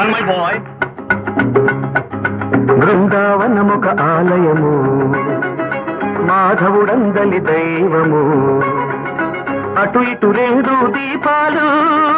my ఆలయము మాధవుడందలి దైవము. అటు ఇటు రెండు దీపాలు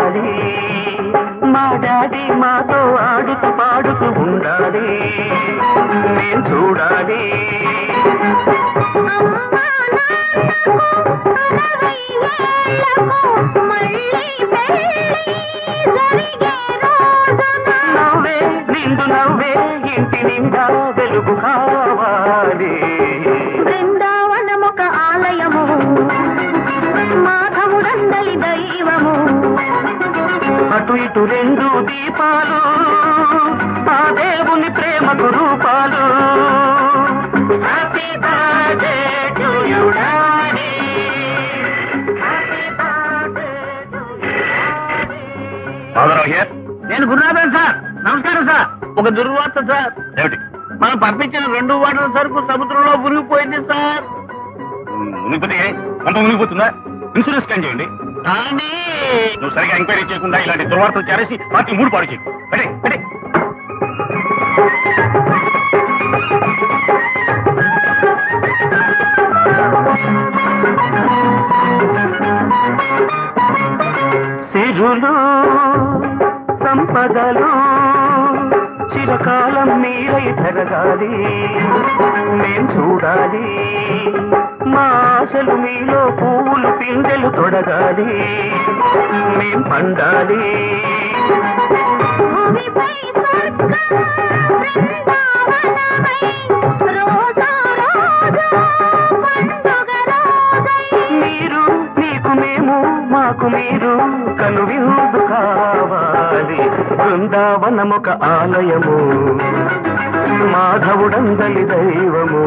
చూడాలి మా డాడీ మాతో ఆడుతూ పాడుతూ ఉండాలి. మేం చూడాలి. నవ్వే నిండు నవ్వే ఇంటి నిండా వెలుగు కావాలి. అటు ఇటు రెండు దీపాలు ఆ దేవుని ప్రేమకు రూపాలు. Happy birthday to you daddy నేను గురునాథన్ సార్. నమస్కారం సార్. ఒక దుర్వార్త సార్. ఏమిటి? మనం పంపించిన రెండు వాటల సరుకు సముద్రంలో మునిగిపోయింది సార్. మునిగిపోతే అంత మునిగిపోతుందా? ఇన్సూరెన్స్ క్లెయిమ్ చేయండి. నువ్వు సరిగా ఎంక్వైరీ చేయకుండా ఇలాంటి దుర్వార్తలు చేరేసి పార్టీ మూడు పాడు చేయి పెట్టే పెట్టే సిరులు సంపదలు చిరకాలం మీరై జరగాలి. మేం చూడాలి. మా ఆశలు మీలో పువ్వులు పిందెలు తొడగాలి. మేం పండాలి. మీరు మీకు మేము మాకు మీరు కనువిందు. కావాలి బృందావనమొక ఆలయము మాధవుడందలి దైవము.